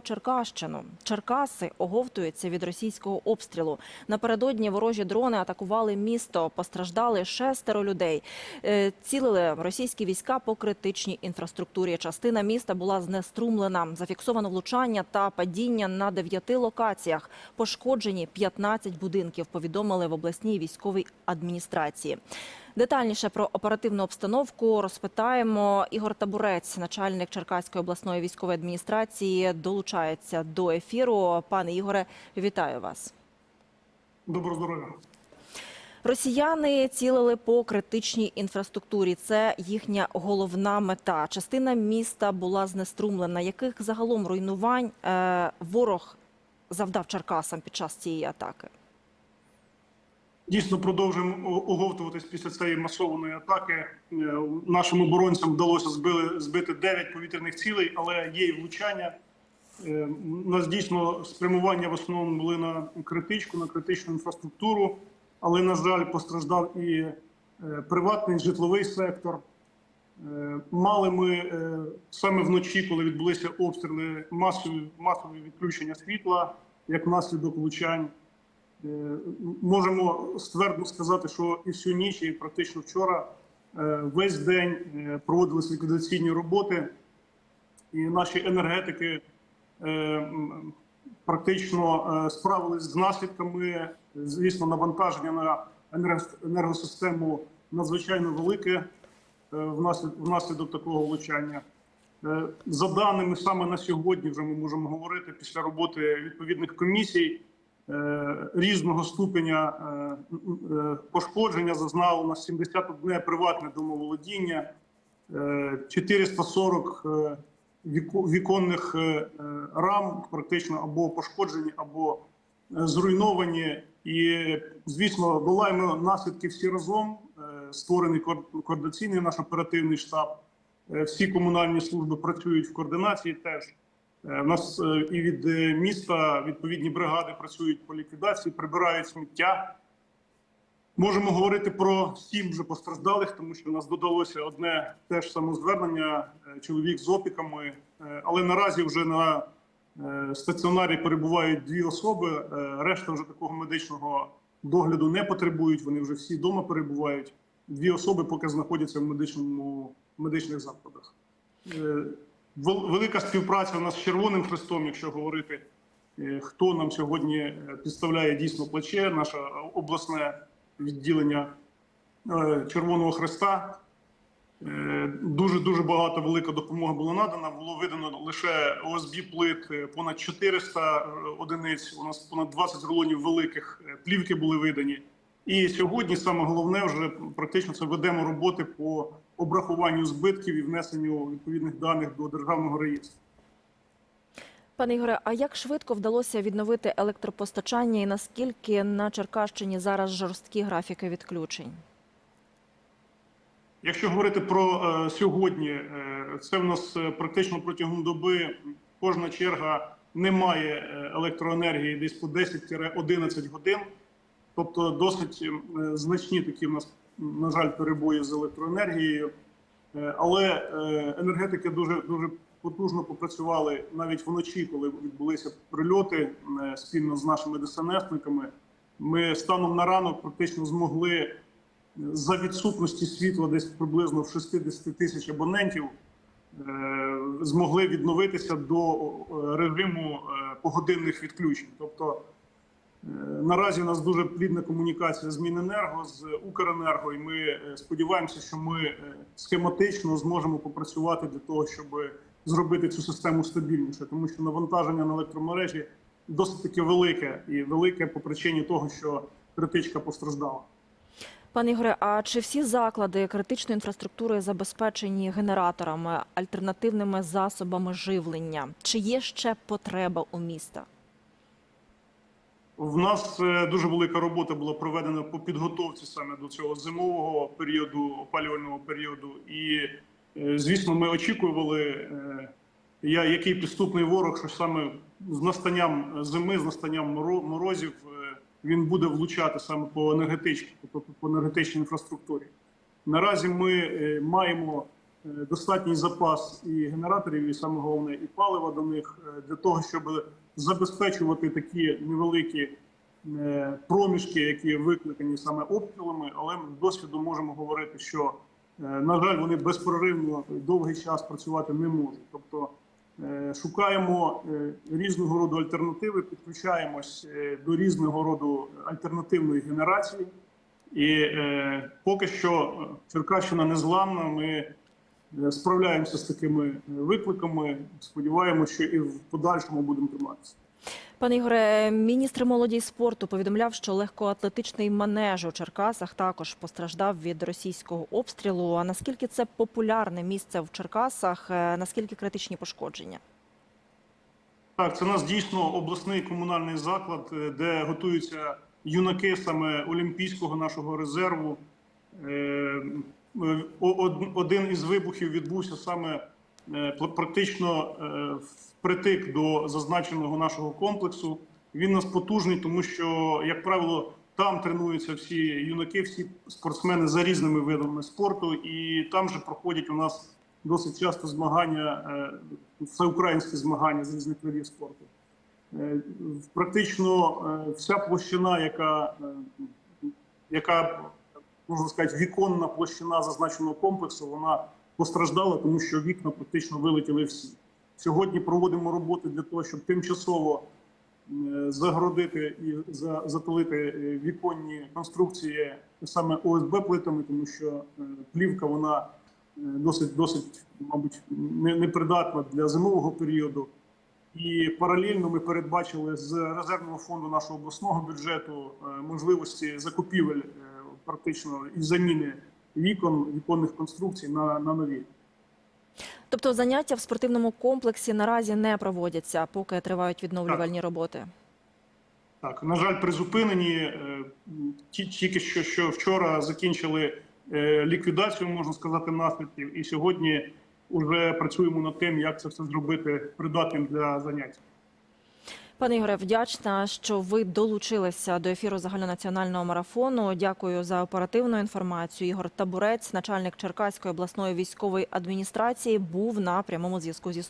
Черкащину. Черкаси оговтуються від російського обстрілу. Напередодні ворожі дрони атакували місто. Постраждали шестеро людей. Е, Цілили російські війська по критичній інфраструктурі. Частина міста була знеструмлена. Зафіксовано влучання та падіння на дев'яти локаціях. Пошкоджені 15 будинків. Повідомили в обласній військовій адміністрації. Детальніше про оперативну обстановку розпитаємо. Ігор Табурець, начальник Черкаської обласної військової адміністрації, долучається до ефіру. Пане Ігоре, вітаю вас. Доброго здоров'я. Росіяни цілили по критичній інфраструктурі. Це їхня головна мета. Частина міста була знеструмлена. Яких загалом руйнувань е, ворог завдав Черкасам під час цієї атаки? Дійсно продовжуємо оговтуватись після цієї масованої атаки. Е, Нашим оборонцям вдалося збили, збити 9 повітряних цілей, але є і влучання. Е, У нас дійсно спрямування в основному були на критичку, на критичну інфраструктуру, але, на жаль, постраждав і е, приватний житловий сектор. Мали ми саме вночі, коли відбулися обстріли, масові, масові відключення світла як наслідок влучань. Е, Можемо ствердно сказати, що і всю ніч, і практично вчора е, весь день е, проводились ліквідаційні роботи, і наші енергетики практично справились з наслідками. Звісно, навантаження на енерго- енергосистему надзвичайно велике внаслідок такого влучання. За даними саме на сьогодні, вже ми можемо говорити після роботи відповідних комісій різного ступеня е, е, пошкодження зазнало на 71 приватне домоволодіння, е, 440 е, віконних е, е, рам практично або пошкоджені, або е, зруйновані. І, звісно, долаємо наслідки всі разом. Е, Створений координаційний наш оперативний штаб. Е, Всі комунальні служби працюють в координації теж. Е, У нас е, і від е, міста відповідні бригади працюють по ліквідації, прибирають сміття. Можемо говорити про сім вже постраждалих, тому що у нас додалося одне теж самозвернення, е, чоловік з опіками. Е, Але наразі вже на е, стаціонарі перебувають дві особи. е, Решта вже такого медичного догляду не потребують. Вони вже всі вдома перебувають. Дві особи поки знаходяться в медичному в медичних закладах. Е, вел- Велика співпраця у нас з Червоним Хрестом, якщо говорити, е, хто нам сьогодні е, підставляє дійсно плече, наше обласне відділення е, Червоного Хреста. Дуже дуже багато велика допомога була надана. Було видано лише ОСБ плит е, понад 400 одиниць. У нас понад 20 рулонів великих е, плівки були видані. І сьогодні саме головне вже практично це ведемо роботи по обрахуванню збитків і внесенню відповідних даних до державного реєстру. Пане Ігоре, а як швидко вдалося відновити електропостачання і наскільки на Черкащині зараз жорсткі графіки відключень? Якщо говорити про е, сьогодні, е, це в нас е, практично протягом доби кожна черга не має е, електроенергії десь по 10-11 годин. Тобто досить значні такі в нас, на жаль, перебої з електроенергією. Е, Але е, енергетики дуже дуже потужно попрацювали навіть вночі, коли відбулися прильоти е, спільно з нашими ДСНСниками. Ми станом на ранок практично змогли за відсутності світла десь приблизно в 60 тисяч абонентів змогли відновитися до режиму погодинних відключень. Тобто наразі у нас дуже плідна комунікація з Міненерго, з Укренерго, і ми е, сподіваємося, що ми е, схематично зможемо попрацювати для того, щоб зробити цю систему стабільніше, тому що навантаження на електромережі досить таки велике і велике по причині того, що критичка постраждала. Пане Ігоре, а чи всі заклади критичної інфраструктури забезпечені генераторами, альтернативними засобами живлення? Чи є ще потреба у міста? В нас е, дуже велика робота була проведена по підготовці саме до цього зимового періоду, опалювального періоду. І, е, звісно, ми очікували, е, я- який підступний ворог, що саме з настанням зими, з настанням моро- морозів, він буде влучати саме по енергетичній, по енергетичній інфраструктурі. Наразі ми маємо достатній запас і генераторів, і саме головне, і палива до них е, для того, щоб забезпечувати такі невеликі е, проміжки, які викликані саме обстрілами. Але ми з досвіду можемо говорити, що е, на жаль, вони безпроривно довгий час працювати не можуть. Тобто е, шукаємо е, різного роду альтернативи, підключаємось е, до різного роду альтернативної генерації. І е, поки що е, Черкащина незламна. Ми е, справляємося з такими е, викликами. Сподіваємося, що і в подальшому будемо триматися. Пане Ігоре, міністр молоді і спорту повідомляв, що легкоатлетичний манеж у Черкасах також постраждав від російського обстрілу. А наскільки це популярне місце в Черкасах? Е, Наскільки критичні пошкодження? Так, це у нас дійсно обласний комунальний заклад, е, де готуються юнаки саме олімпійського нашого резерву. Е, Один із вибухів відбувся саме е, практично е, впритик до зазначеного нашого комплексу. Він нас потужний, тому що, як правило, там тренуються всі юнаки, всі спортсмени за різними видами спорту, і там же проходять у нас досить часто змагання, всеукраїнські змагання з різних видів спорту. Практично вся площина, яка, яка можна сказати, віконна площина зазначеного комплексу, вона постраждала, тому що вікна практично вилетіли всі. Сьогодні проводимо роботи для того, щоб тимчасово е, загородити і за- затулити е, віконні конструкції саме ОСБ плитами, тому що е, плівка вона досить, досить, мабуть, не- непридатна для зимового періоду. І паралельно ми передбачили з резервного фонду нашого обласного бюджету можливості закупівель практично і заміни вікон, віконних конструкцій на, на нові. Тобто заняття в спортивному комплексі наразі не проводяться, поки тривають відновлювальні роботи. Так, на жаль, призупинені е, ті- тільки що, що вчора закінчили е, ліквідацію, можна сказати, наслідків, і сьогодні вже працюємо над тим, як це все зробити придатним для занять. Пане Ігоре, вдячна, що ви долучилися до ефіру загальнонаціонального марафону. Дякую за оперативну інформацію. Ігор Табурець, начальник Черкаської обласної військової адміністрації, був на прямому зв'язку зі